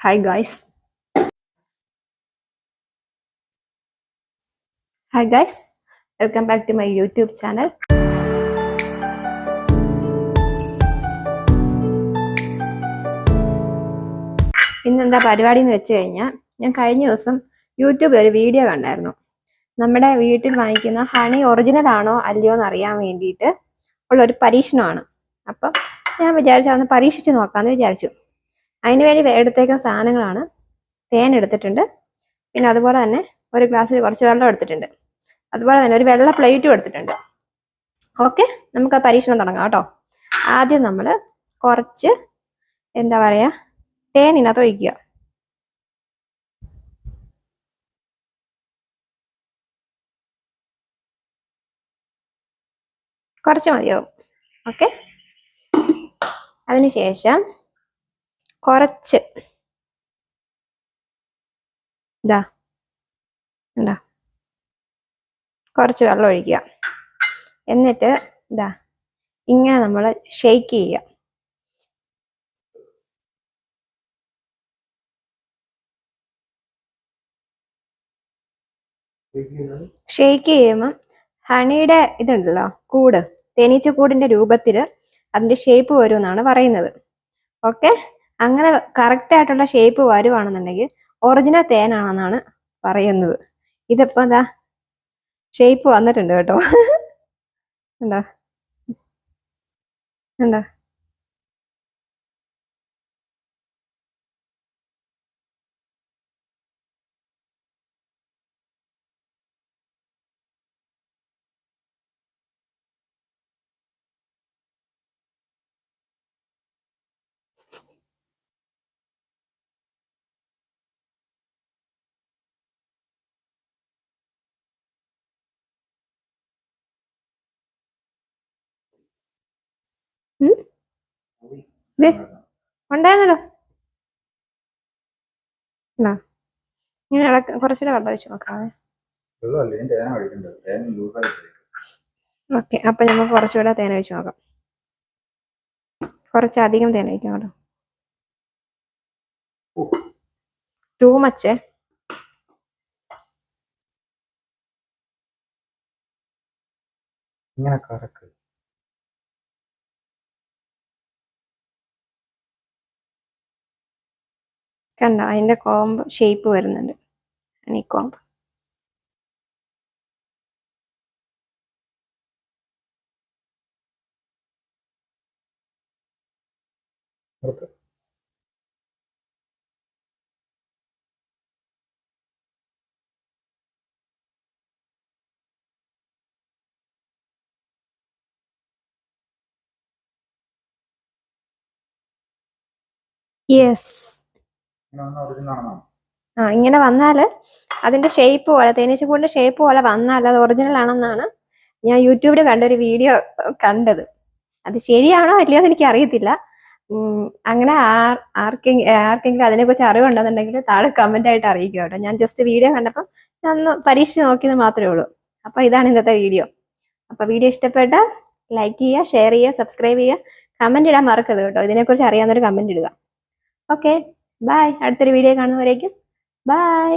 Hi guys hi guys welcome back to my YouTube channel ഇന്നെന്താ പരിപാടി എന്ന് വെച്ച് കഴിഞ്ഞാൽ ഞാൻ കഴിഞ്ഞ ദിവസം യൂട്യൂബിൽ ഒരു വീഡിയോ കണ്ടായിരുന്നു. നമ്മുടെ വീട്ടിൽ വാങ്ങിക്കുന്ന ഹണി ഒറിജിനൽ ആണോ അല്ലയോ എന്ന് അറിയാൻ വേണ്ടിയിട്ട് ഉള്ളൊരു പരീക്ഷണമാണ്. അപ്പം ഞാൻ വിചാരിച്ചു അന്ന് പരീക്ഷിച്ച് നോക്കാമെന്ന് വിചാരിച്ചു. അതിന് വേണ്ടി എടുത്തേക്കുന്ന സാധനങ്ങളാണ് തേൻ എടുത്തിട്ടുണ്ട്. പിന്നെ അതുപോലെ തന്നെ ഒരു ഗ്ലാസ്സിൽ കുറച്ച് വെള്ളം എടുത്തിട്ടുണ്ട്. അതുപോലെ തന്നെ ഒരു വെള്ള പ്ലേറ്റും എടുത്തിട്ടുണ്ട്. ഓക്കെ? നമുക്ക് ആ പരീക്ഷണം തുടങ്ങാം കേട്ടോ. ആദ്യം നമ്മൾ കുറച്ച് എന്താ പറയുക തേൻ ഇതിനകത്ത് ഒഴിക്കുക. കുറച്ച് മതിയാവും. ഓക്കെ? അതിനുശേഷം കുറച്ച്. ഇതാ എന്താ കുറച്ച് വെള്ളം ഒഴിക്കുക. എന്നിട്ട് ഇതാ ഇങ്ങനെ നമ്മൾ ഷെയ്ക്ക് ചെയ്യുക. ഷെയ്ക്ക് ചെയ്യുമ്പം ഹണിയുടെ ഇതുണ്ടല്ലോ കൂട് തേനീച്ച കൂടിന്റെ രൂപത്തിൽ അതിന്റെ ഷേപ്പ് വരും എന്നാണ് പറയുന്നത്. ഓക്കെ അങ്ങനെ കറക്റ്റ് ആയിട്ടുള്ള ഷേപ്പ് വരുവാണെന്നുണ്ടെങ്കിൽ ഒറിജിനൽ തേനാണെന്നാണ് പറയുന്നത്. ഇതിപ്പോ എന്താ ഷേപ്പ് വന്നിട്ടുണ്ട് കേട്ടോ. ഉണ്ടോ ഉണ്ടോ ഉണ്ടായിരുന്നല്ലോ. ഉണ്ടോ? ഇങ്ങനെ ഇളക്ക കുറച്ചുകൂടെ വെള്ളം ഒഴിച്ച് ഓക്കെ അപ്പൊ നമുക്ക് കുറച്ചുകൂടെ തേന ഒഴിച്ച് നോക്കാം. കുറച്ചധികം തേന ഒഴിക്കാം കേട്ടോ. ടൂ മച്ചേ ഇങ്ങനെ കറക്ക്. കണ്ടോ? അതിന്റെ കോമ്പ് ഷേപ്പ് വരുന്നുണ്ട്. കോമ്പ് കറക്ക് യെസ് ഇങ്ങനെ വന്ന ഒറിജിനൽ ആണെന്നോ ആ ഇങ്ങനെ വന്നാൽ അതിന്റെ ഷേപ്പ് പോലെ തേനീച്ചക്കൂടിന്റെ ഷേപ്പ് പോലെ വന്നാൽ അത് ഒറിജിനൽ ആണെന്നാണ് ഞാൻ യൂട്യൂബിൽ കണ്ടൊരു വീഡിയോ കണ്ടത്. അത് ശരിയാണോ അല്ലയോ എന്ന് എനിക്ക് അറിയത്തില്ല അങ്ങനെ ആർ ആർക്കെങ്കിലും ആർക്കെങ്കിലും അതിനെക്കുറിച്ച് അറിവുണ്ടെന്നുണ്ടെങ്കിൽ താഴെ കമന്റ് ആയിട്ട് അറിയിക്കുക കേട്ടോ. ഞാൻ ജസ്റ്റ് വീഡിയോ കണ്ടപ്പോൾ ഞാൻ ഒന്ന് പരീക്ഷിച്ച് നോക്കിയത് മാത്രമേ ഉള്ളൂ. അപ്പോൾ ഇതാണ് ഇന്നത്തെ വീഡിയോ അപ്പോൾ വീഡിയോ ഇഷ്ടപ്പെട്ട ലൈക്ക് ചെയ്യുക ഷെയർ ചെയ്യുക സബ്സ്ക്രൈബ് ചെയ്യുക കമന്റ് ഇടാൻ മറക്കരുത് കേട്ടോ. ഇതിനെക്കുറിച്ച് അറിയാവുന്നൊരു കമന്റ് ഇടുക. ഓക്കെ ബൈ അടുത്തൊരു വീഡിയോ കാണുന്നവരേക്കും. ബൈ